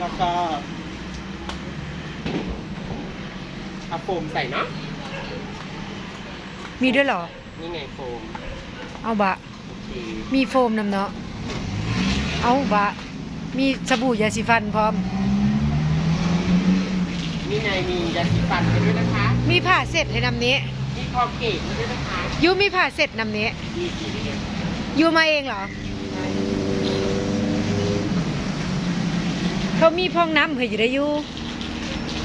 แล้วก็เอาโฟมใส่เนาะมีด้วยเหรอ นี่ไงโฟมเอาบะ โอเคมีโฟมนำเนาะ เอาบะ มีสบู่ยาสีฟันพร้อม นี่ไงมียาสีฟันให้ด้วยนะคะมีผ้าเสร็จให้นำนี้ มีคอเกตให้ด้วยนะคะยูมีผ้าเสร็จนำนี้ มีสีเดียวยูมาเองเหรอ เขามีพองน้ำเผื่ออยู่ได้อยู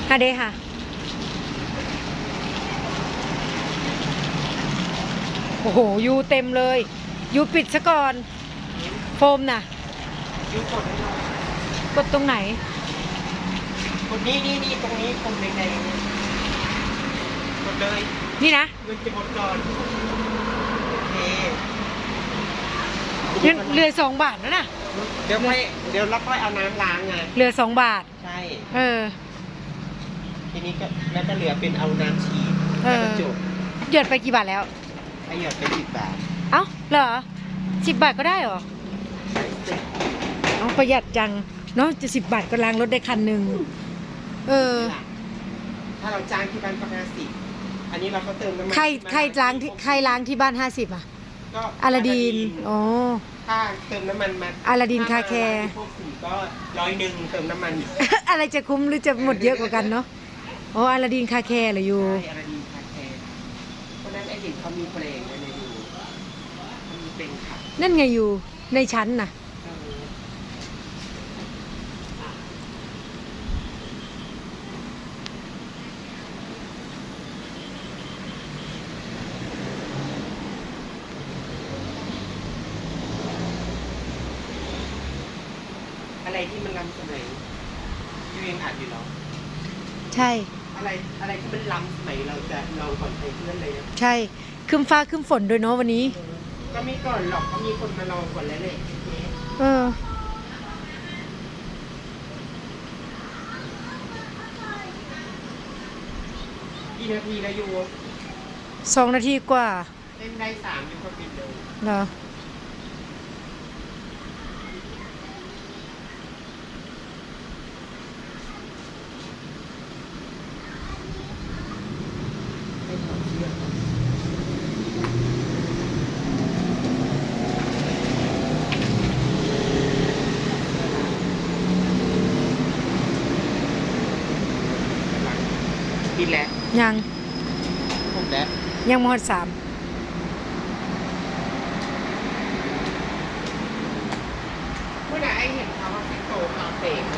ฮะเดค่ะ โอ้โหยูเต็มเลยยูปิดซะก่อน โฟมน่ะยูกดให้หน่อยกดตรงไหน กดนี่นี่นี่ตรงนี้ตรงแดงๆเนี่ยกดเลย นี่นะเงินจะหมดก่อนโอเค เหลือเหลือสองบาทแล้วนะเดี๋ยวค่อยเดี๋ยวเราค่อยเอาน้ำล้างไงเหลือสองบาท ใช่ เออ ทีนี้ก็แล้วก็เหลือเป็นเอาน้ำฉีดเอแล้วอ ก็จบหยดไปกี่บาทแล้ว ไอหยอดไปสิบบาทเอ้าเหรอสิบบาทก็ได้เหรอเอาประหยัดจังเนาะจะสิบบาทก็ล้างรถได้คันหนึ่งเออ ถ้าเราจ้างที่บ้านก็ห้าสิบอันนี้เราก็เติมน้ำมันใครใครล้างที่ใครล้างที่บ้านห้าสิบอะ ก็อาลาดีนอ๋อ ถ้าเติมน้ำมันมาอาลาดินคาแคร์ พวกสีก็ร้อยหนึ่งเติมน้ำมันอีกอะไรจะคุ้มหรือจะหมดเยอะกว่ากันเนาะอ๋ออาลาดินคาแคร์เหรออยู่ ใช่อาลาดินคาแคร์เพราะฉะนั้นไอเห็นเขามีเพลงไว้ในดูเขามีเพลงขับนั่นไงอยู่ในชั้นน่ะ อะไรที่มันล้ำสมัยที่เรียนอ่านอยู่เหรอใช่ อะไรอะไรที่มันล้ำสมัยเราจะลองก่อนใครเพื่อนเลยนะใช่คืมฟ้าคืมฝนด้วยเนาะวันนี้ ก็ไม่ก่อนหรอกเขามีคนมาลองก่อนแล้วเลยเออ กี่นาทีแล้วอยู่สองนาทีกว่าเล่นได้สามอยู่ก็ปิดเลยเหรอ ไม่ถอดเสื้อ ปิดแล้วยังผมแล้วยังมอดสามเมื่อไหร่ไอเห็นเขาว่าซิโตคาเฟ่เขา